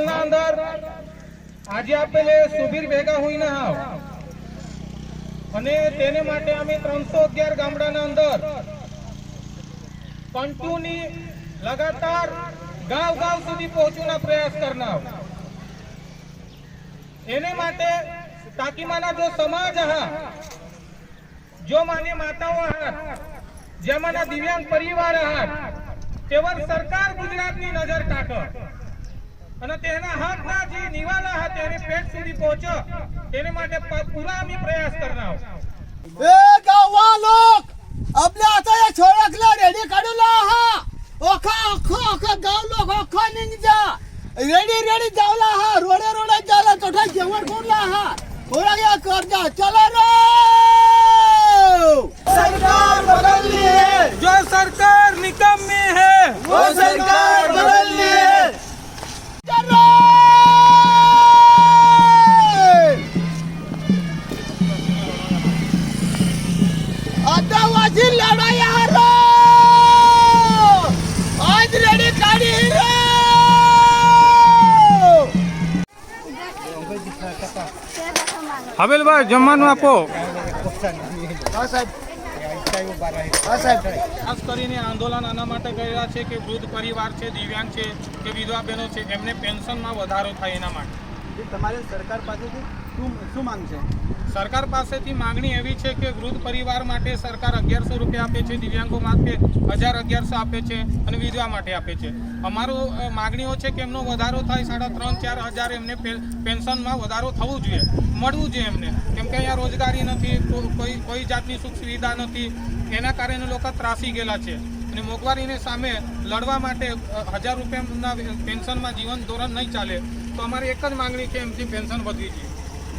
હાલના અંદર આજે આપેલે સુબીર ભેગા હોઈને આવ. અને તેને માટે અમે ત્રણસો અગિયાર ગામડાના અંદર કંટુની લગાતાર ગાંવ ગાંવ સુધી પહોંચવાના પ્રયાસ કરનાર. એને માટે તાકીમાના જો સમાજ હા જો માન્ય માતાઓ આહાર, જેમાંના દિવ્યાંગ પરિવાર હા તેવર સરકાર ગુજરાતની નજર ટાકો અને તેના હકના જે નિવાલા હતા તેને પેટ સુધી પહોંચો તેને માટે પ- પૂરા અમે પ્રયાસ કરનાર ए गावा लोक आपल्या आता या छोळकला रेडी काढू ला हा ओखा ओखा ओखा गाव लोक ओखा निघजा रेडी रेडी जावला हा रोडे रोडे जाला तोठा जेवण कोणला हा थोडा या करजा चला रे सरकार बदलली है जो सरकार निकम्मी है वो सरकार હવેલભાઈ જમવાનું આપો. હા સાહેબ. સાહેબ. ખાસ કરીને આંદોલન આના માટે કર્યા છે કે વૃદ્ધ પરિવાર છે દિવ્યાંગ છે કે વિધવા બહેનો છે એમને પેન્શનમાં વધારો થાય એના માટે. તમારે સરકાર પાસેથી શું શું માંગ સરકાર પાસેથી માંગણી એવી છે કે વૃદ્ધ પરિવાર માટે સરકાર અગિયારસો રૂપિયા આપે છે, દિવ્યાંગો માટે હજાર અગિયારસો આપે છે અને વિધવા માટે આપે છે. અમારું માંગણીઓ છે કે એમનો વધારો થાય, સાડા ત્રણ ચાર હજાર એમને પેન્શનમાં વધારો થવું જોઈએ, મળવું જોઈએ એમને. કેમ કે અહીંયા રોજગારી નથી, કોઈ કોઈ જાતની સુખ સુવિધા નથી, એના કારણે લોકો ત્રાસી ગયેલા છે. અને મોંઘવારીને સામે લડવા માટે હજાર રૂપિયાના પેન્શનમાં જીવન ધોરણ નહીં ચાલે. તો અમારી એક જ માંગણી છે એમથી પેન્શન વધવી જોઈએ.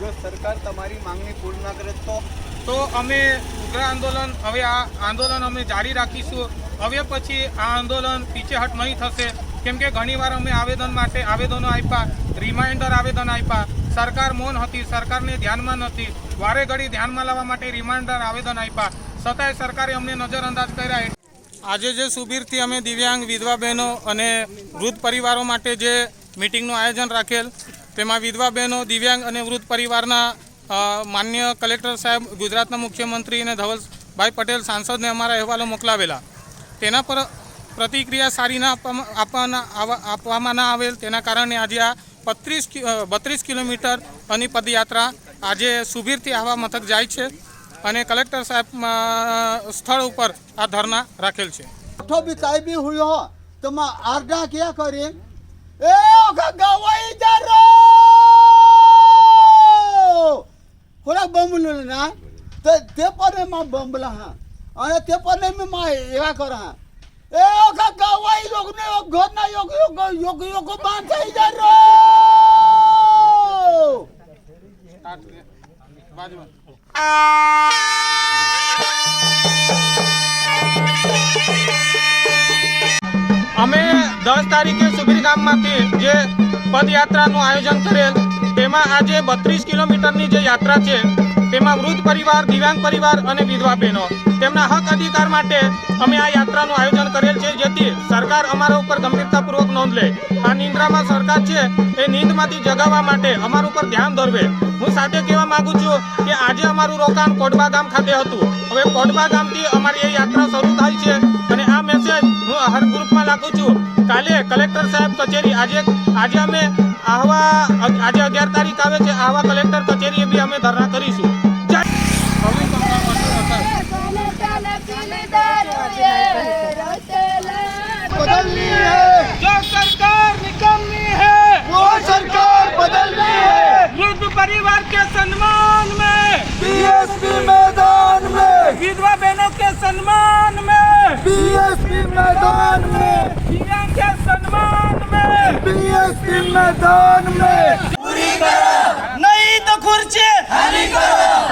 જો સરકાર તમારી માંગણી પૂર્ણ ના કરે તો? તો અમે ઉગ્ર આંદોલન, હવે આ આંદોલન અમે જારી રાખીશું. હવે પછી આ આંદોલન પીછેહટ નહીં થશે. કેમ કે ઘણીવાર અમે આવેદન માટે આવેદનો આપ્યા રિમાઇન્ડર આવેદન આપ્યા. સરકાર મૌન હતી, સરકારને ધ્યાનમાં નથી. વારે ઘડી ધ્યાનમાં લાવવા માટે રિમાઇન્ડર આવેદન આપ્યા. છતાંય સરકારે અમને નજરઅંદાજ કર્યા. આજે જે સુબીરથી અમે દિવ્યાંગ વિધવા બહેનો અને વૃદ્ધ પરિવારો માટે જે મિટિંગનું આયોજન રાખેલ તેમાં વિધવા બહેનો દિવ્યાંગ અને વૃદ્ધ પરિવારના અ, માન્ય કલેક્ટર સાહેબ ગુજરાતના મુખ્યમંત્રી અને ધવલભાઈ પટેલ સાંસદને અમારા અહેવાલો મોકલાવેલા તેના પર પ્રતિક્રિયા સારી ના આપવામાં આપવાના આવા- આપવામાં ના આવેલ તેના કારણે આજે આ બત્રીસ બત્રીસ કિલોમીટર અને પદયાત્રા આજે સુબીરથી આવા મથક જાય છે અને કલેક્ટર સાહેબ અ, સ્થળ ઉપર આ ધરના રાખેલ છે ठो भी काय भी हुई हो तो मैं आरडा क्या करे બંબલું ના તે તે પરે માં બંબલા હા અને તે પરે મે માં એવા કર હા એ ઓખા ગવાઈ લોક ને ઓ ઘર ના યોગ યોગ યોગ યોગ બાંધ થઈ જા રો. બાજુ અમે દસ તારીખે સુબીર ગામમાંથી જે પદયાત્રાનું આયોજન કરેલ, તેમાં આજે બત્રીસ કિલોમીટરની જે યાત્રા છે, તેમાં વૃદ્ધ પરિવાર, દિવ્યાંગ પરિવાર અને વિધવા બહેનો. તેમના હક અધિકાર માટે અમે આ યાત્રાનું આયોજન કરેલ છે, જેથી સરકાર અમારા ઉપર ગંભીરતાપૂર્વક નોંધ લે. આ નિંદ્રામાં સરકાર છે, એ નીંદમાંથી જગાવવા માટે અમારા ઉપર ધ્યાન દોરવે હું સાથે કહેવા માંગુ છું કે આજે અમારું રોકાણ કોડબા ગામ ખાતે હતું. હવે કોડબા ગામથી અમારી એ યાત્રા શરૂ હર ગ્રુપમાં લાગુ છું કાલે કલેક્ટર સાહેબ કચેરી આજે આજે અમે આહવા આજે અગિયાર તારીખ આવે છે આહવા કલેક્ટર કચેરીએ બી અમે ધરણા કરીશું જય હવે बदलनी है જો સરકાર નિકમ્મી है वो सरकार बदलनी है वृद्ध परिवार के सम्मान मैदान में। दिव्यांग के सम्मान में। बीएसपी मैदान में। नहीं तो खुर्ची। खाली करो।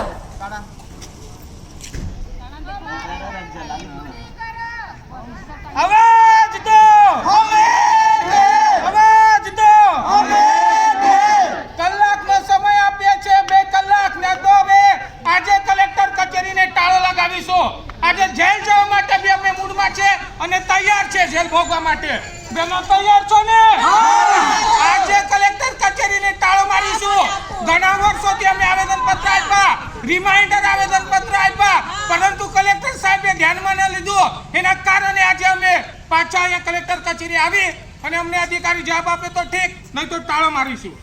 બેનો તૈયાર છો ને? આજે કલેક્ટર કચેરીને તાળો મારીશું. ઘણા વર્ષોથી અમે આવેદન પત્ર આપ્યા રિમાઇન્ડર આવેદન પત્ર આપ્યા, પરંતુ કલેક્ટર સાહેબે ધ્યાનમાં ન લીધું. એના કારણે આજે અમે પાછા અહીંયા કલેક્ટર કચેરી આવી અને અમને અધિકારી જવાબ આપે તો ઠીક નહીં તો તાળો મારીશું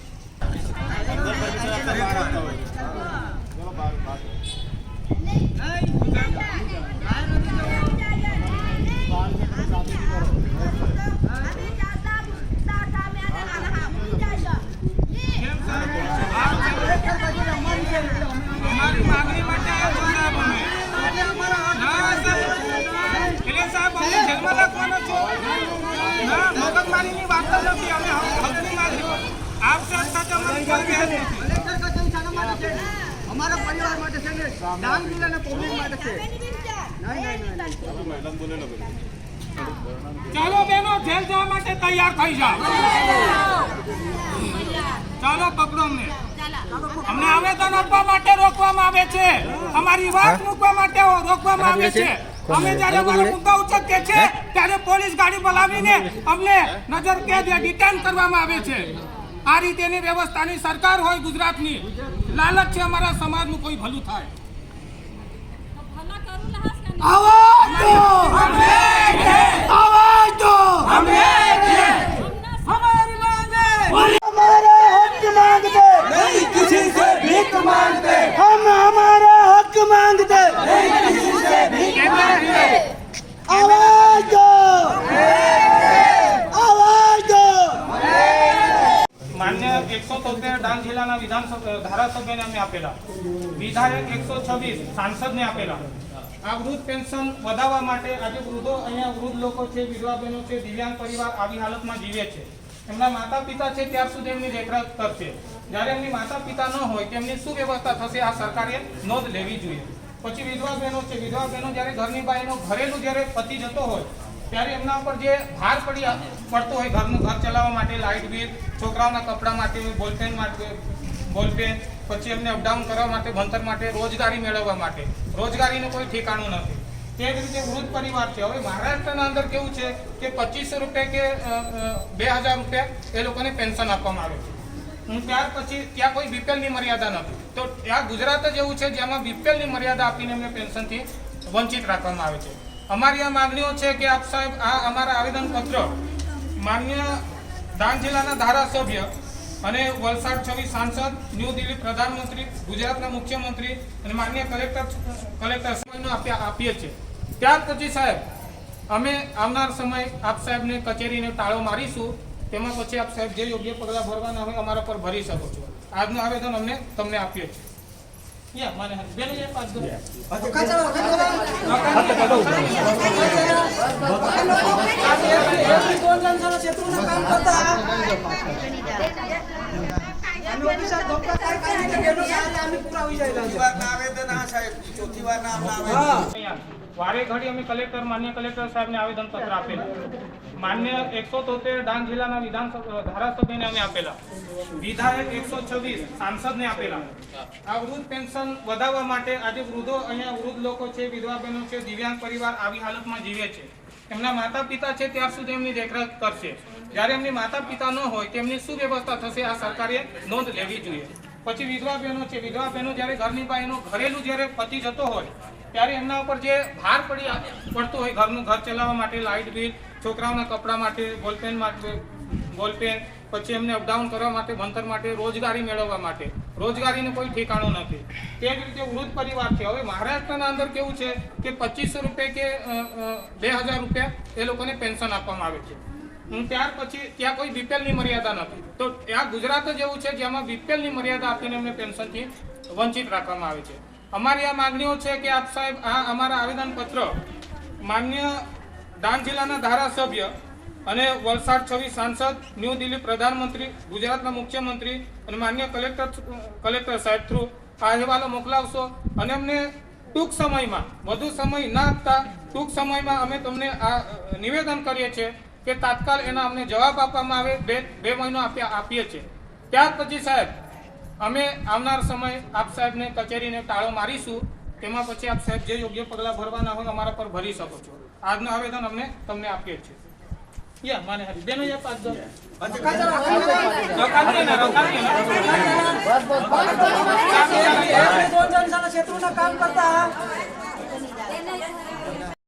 અમારી માંગણી માટે આવ્યા છો સાહેબ અમે ના સાહેબ એટલે સાહેબ અમે જેલમાં લખવાનો છો ના મગજમારીની વાત જ નથી અમે હકની માંગણી આપ સાહેબ સાથે અમારી કોઈ વ્યાજ નથી અમારા પરિવાર માટે છે ને ડાંગ જિલ્લાના પબ્લિક માટે છે ચાલો બેનો જેલ જવા માટે તૈયાર થઈ જાઓ. ચાલો પકડો અમને અમને આવેદન આપવા માટે રોકવામાં આવે છે. અમારી વાત મૂકવા માટે રોકવામાં આવે છે. અમે જ્યારે અમારો મુદ્દા ઉચકીએ છે ત્યારે પોલીસ ગાડી બોલાવીને અમને નજર કેદ ડિટેન કરવામાં આવે છે. આ રીતેની વ્યવસ્થાની સરકાર હોય ગુજરાતની લાલચ છે અમારા સમાજનું કોઈ ભલું થાય આવાજ દો આવાજ દો हमारे हक मांगते नहीं किसी से भीख मांगते हम हमारा हक मांगते नहीं એકસો તોતેર ડાંગ જિલ્લાના વિધાનસભા ધારાસભ્યને અમે આપેલા. વિધાયક એકસો છવ્વીસ સાંસદને આપેલા. આ વૃદ્ધ પેન્શન વધારવા માટે આજે વૃદ્ધો અહીંયા વૃદ્ધ લોકો છે, વિધવા બહેનો છે, દિવ્યાંગ પરિવાર આવી હાલતમાં જીવે છે. એમના માતા પિતા છે, ત્યાર સુધી એમની દેખરેખ કરશે. જ્યારે એમની માતા પિતા ન હોય, તેમની શું વ્યવસ્થા થશે, આ સરકારે નોંધ લેવી જોઈએ. પછી વિધવા બહેનો છે, વિધવા બહેનો જ્યારે ઘરની બહેનો ઘરેલું જ્યારે પતિ જતો હોય ત્યારે એમના ઉપર જે ભાર પડી પડતો હોય ઘરનું, ઘર ચલાવવા માટે, લાઇટ બિલ, છોકરાઓના કપડાં માટે, બોલપેન માટે, બોલપેન, પછી એમને અપડાઉન કરવા માટે, ભણતર માટે, રોજગારી મેળવવા માટે. રોજગારીનું કોઈ ઠેકાણું નથી. તે જ રીતે વૃદ્ધ પરિવાર છે. હવે મહારાષ્ટ્રના અંદર કેવું છે કે પચીસો રૂપિયા કે બે હજાર રૂપિયા એ લોકોને પેન્શન આપવામાં આવે છે. હું ત્યાર પછી ત્યાં કોઈ બીપીએલની મર્યાદા નથી. તો ત્યાં ગુજરાત જ એવું છે જેમાં બીપીએલની મર્યાદા આપીને એમને પેન્શનથી વંચિત રાખવામાં આવે છે. અમારી આ માંગણીઓ છે કે આપ સાહેબ આ અમારા આવેદનપત્ર માન્ય ડાંગ જિલ્લાના ધારાસભ્ય અને વલસાડ છવ્વીસ સાંસદ, ન્યૂ દિલ્હી પ્રધાનમંત્રી, ગુજરાતના મુખ્યમંત્રી અને માન્ય કલેક્ટર કલેક્ટર સમયનો આપીએ છીએ. ત્યાર પછી સાહેબ, અમે આવનાર સમય આપ સાહેબને કચેરીને તાળો મારીશું, તેમાં પછી આપ સાહેબ જે યોગ્ય પગલાં ભરવાના હોય અમારા પર ભરી શકો છો. આજનું આવેદન અમને તમને આપીએ છીએ. યા, વાર ના. અહીંયા વારે ઘડી અમે કલેક્ટર, માન્ય કલેક્ટર સાહેબને આવેદન પત્ર આપેલા. માન્ય એકસો તોતેર ડાંગ જિલ્લાના વિધાનસભા, ધારાસભ્યને અમે આપેલા. વિધાયક એકસો છવ્વીસ સાંસદને આપેલા. આ વૃદ્ધ પેન્શન વધારવા માટે આજે વૃદ્ધો અહીંયા વૃદ્ધ લોકો છે, વિધવા બહેનો છે, દિવ્યાંગ પરિવાર આવી હાલતમાં જીવે છે. એમના માતા પિતા છે, ત્યાર સુધી એમની દેખરેખ કરશે. જ્યારે એમની માતા પિતા ન હોય, તેમની શું વ્યવસ્થા થશે, આ સરકારે નોંધ લેવી જોઈએ. પછી વિધવા બહેનો છે, વિધવા બહેનો જ્યારે ઘરની બહેનો ઘરેલું જ્યારે પતિ જતો હોય ત્યારે એમના ઉપર જે ભાર પડી પડતો હોય ઘરનું ઘર ચલાવવા માટે, લાઇટ બિલ, છોકરાઓના કપડાં માટે, બોલપેન માટે, બોલપેન, પછી એમને અપડાઉન કરવા માટે, ભણતર માટે, રોજગારી મેળવવા માટે. રોજગારીનું કોઈ ઠેકાણું નથી. તે જ રીતે વૃદ્ધ પરિવાર છે. હવે મહારાષ્ટ્રના અંદર કેવું છે કે પચીસો રૂપિયા કે બે હજાર રૂપિયા એ લોકોને પેન્શન આપવામાં આવે છે. ત્યાર પછી ત્યાં કોઈ બીપીએલની મર્યાદા નથી. તો ત્યાં ગુજરાત જ એવું છે જેમાં બીપીએલની મર્યાદા આપીને એમને પેન્શનથી વંચિત રાખવામાં આવે છે. અમારી આ માંગણીઓ છે કે આપ સાહેબ આ અમારા આવેદનપત્ર માન્ય ડાંગ જિલ્લાના ધારાસભ્ય અને વલસાડ છવ્વીસ સાંસદ, ન્યૂ દિલ્હી પ્રધાનમંત્રી, ગુજરાતના મુખ્યમંત્રી અને માન્ય કલેક્ટર કલેક્ટર સાહેબ થ્રુ આ અહેવાલો મોકલાવશો અને અમને ટૂંક સમયમાં, વધુ સમય ના આપતા ટૂંક સમયમાં અમે તમને આ નિવેદન કરીએ છીએ કે તાત્કાલ એના અમને જવાબ આપવામાં આવે, બે બે મહિનો આપ્યા આપીએ છીએ. ત્યાર પછી સાહેબ અમે આવનાર સમય આપ સાહેબને કચેરીને તાળો મારીશું. તેમાં પછી આપ સાહેબ જે યોગ્ય પગલાં ભરવાના હોય અમારા પર ભરી શકો છો. આજનું આવેદન અમને તમને આપીએ છીએ. યા માને હરી. બેનો યા પાસ દો બસ બસ રકાતીએ